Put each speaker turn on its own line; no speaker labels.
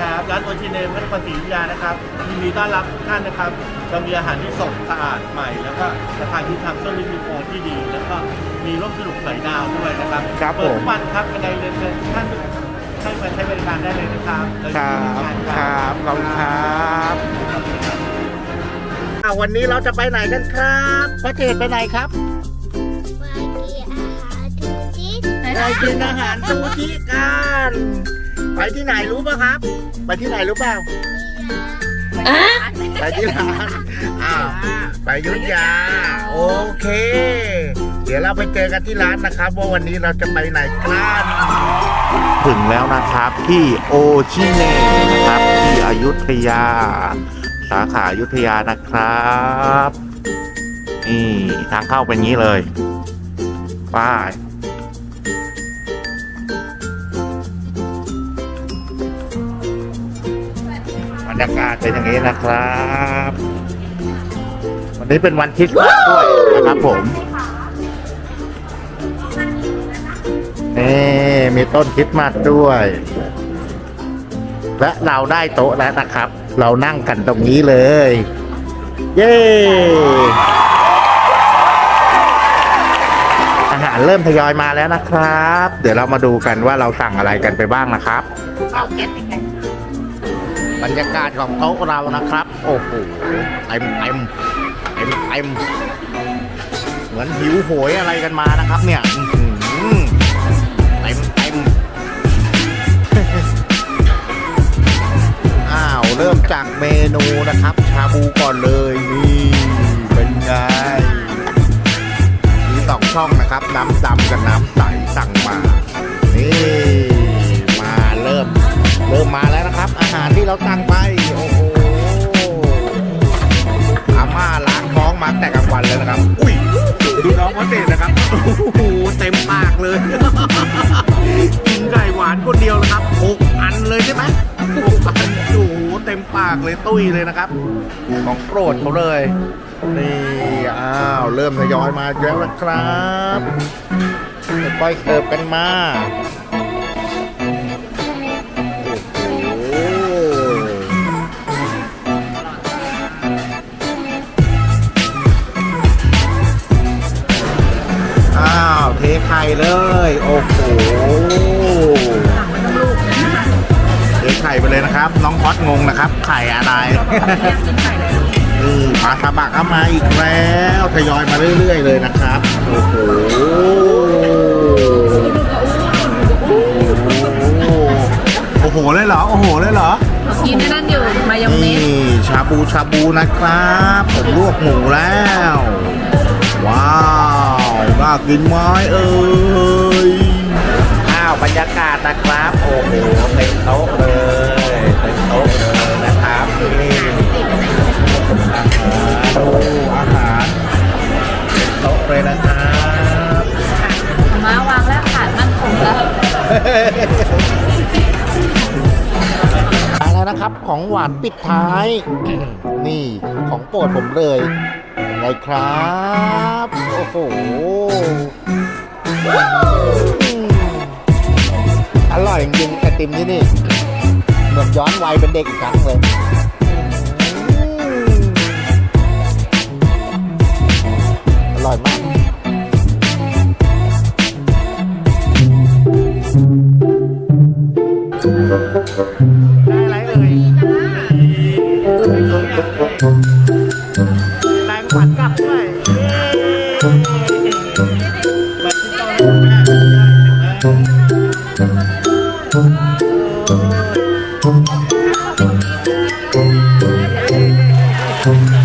ครับร้านโอชิเนมพระนครศรีอยุธยานะครับยินดีต้อนรับทุกท่านนะครับเรามีอาหารที่สดสะอาดใหม่ แล้วก็ราคาที่ทำเครื่องรีวิวโอนที่ดี แล้วก็มีร่มสนุกสายดาวด้วยนะครับ
ครับ
เปิด
ผม
ทุกวันครับยังไงเรียนเชิญทุกท่านให้มาใช้บริการได้เลยนะครับเา
ค
ยิ
รั
นดี
บ
ให้
ครับขอบคุณครับอะวันนี้เราจะไปไหนกันครับพ่อเจดไปไหนครับไปกินอาหารซูชิกัน ไปที่ไหนรู้ป่ะครับ ไปที่ไหนรู้เปล่าไปที่ร้านอ้าวไปอยุธยา โอเค เดี๋ยวเราไปเจอกันที่ร้านนะครับ ว่าวันนี้เราจะไปไหนกันถึงแล้วนะครับที่โอชิเน่นะครับที่อยุธยา สาขาอยุธยานะครับนี่ทางเข้าเป็นงี้เลยป้าย รยากาศเป็นอย่างนี้นะครับ วันนี้เป็นวันคริสต์มาสด้วยนะครับผมนี่มีต้นคริสต์มาสด้วย และเราได้โต๊ะแล้วนะครับ เรานั่งกันตรงนี้เลย เย้อาหารเริ่มทยอยมาแล้วนะครับ เดี๋ยวเรามาดูกันว่าเราสั่งอะไรกันไปบ้างนะครับบ รรยากาศของโต๊ะเรานะครับ โอ้โหเต็มเต็มเต็มเต็มเหมือนหิวโหยอะไรกันมานะครับ เนี่ยเต็มเต็มอ้าวเริ่มจากเมนูนะครับ ชาบูก่อนเลยนี่เป็นไงมีสองช่องนะครับ น้ำดำกับน้ำใสสั่งมานี่มาเริ่ม เริ่มมา นะครับ อาหารที่เราสั่งไปโอ้โหอาม่าล้างท้องมาแต่กลางวันเลยนะครับ อุ้ยดูน้องเขาเตะนะครับโอ้โหเต็มปากเลยกินไก่หวานคนเดียวนะครับหกอันเลยใช่ไหมหกอันโอ้โหเต็มปากเลยตุ้ยเลยนะครับ ของโปรดเขาเลยนี่อ้าวเริ่มทยอยมาแล้วนะครับค่อยๆเสิร์ฟกันมา เทไข่เลย โอ้โหเทไข่ไปเลยนะครับ น้องพอดงงนะครับ ไข่อะไรนี่ปลาซาบักเอามาอีกแล้วทยอยมาเรื่อยๆเลยนะครับ โอ้โหโอ้โหเลยเหรอ โอ้โหเลยเหรอ
กินนั่นอยู่มายองเน
นี่
ส
ชาบูชาบูนะครับ ผมลวกหมูแล้ว ว้าว น่ากินไหมเอ่ยอ้าวบรรยากาศนะครับ โอ้โหเต็มโต๊ะเลยเต็มโต๊ะเลยนะครับนี่ดูอาหารเต็มโต๊ะเลยนะครับ
มาวางแล้วขาดมั่นคงแล้ว
มาแล้วนะครับของหวานปิดท้าย นี่ของโปรดผมเลย ไงครับ โอ้โหอืมอร่อยจริงๆไอติมที่นี่เหมือนย้อนวัยเป็นเด็กอีกครั้งเลยอืมอร่อยมากได้อะไรเอ่ย
ได้ไหม
อ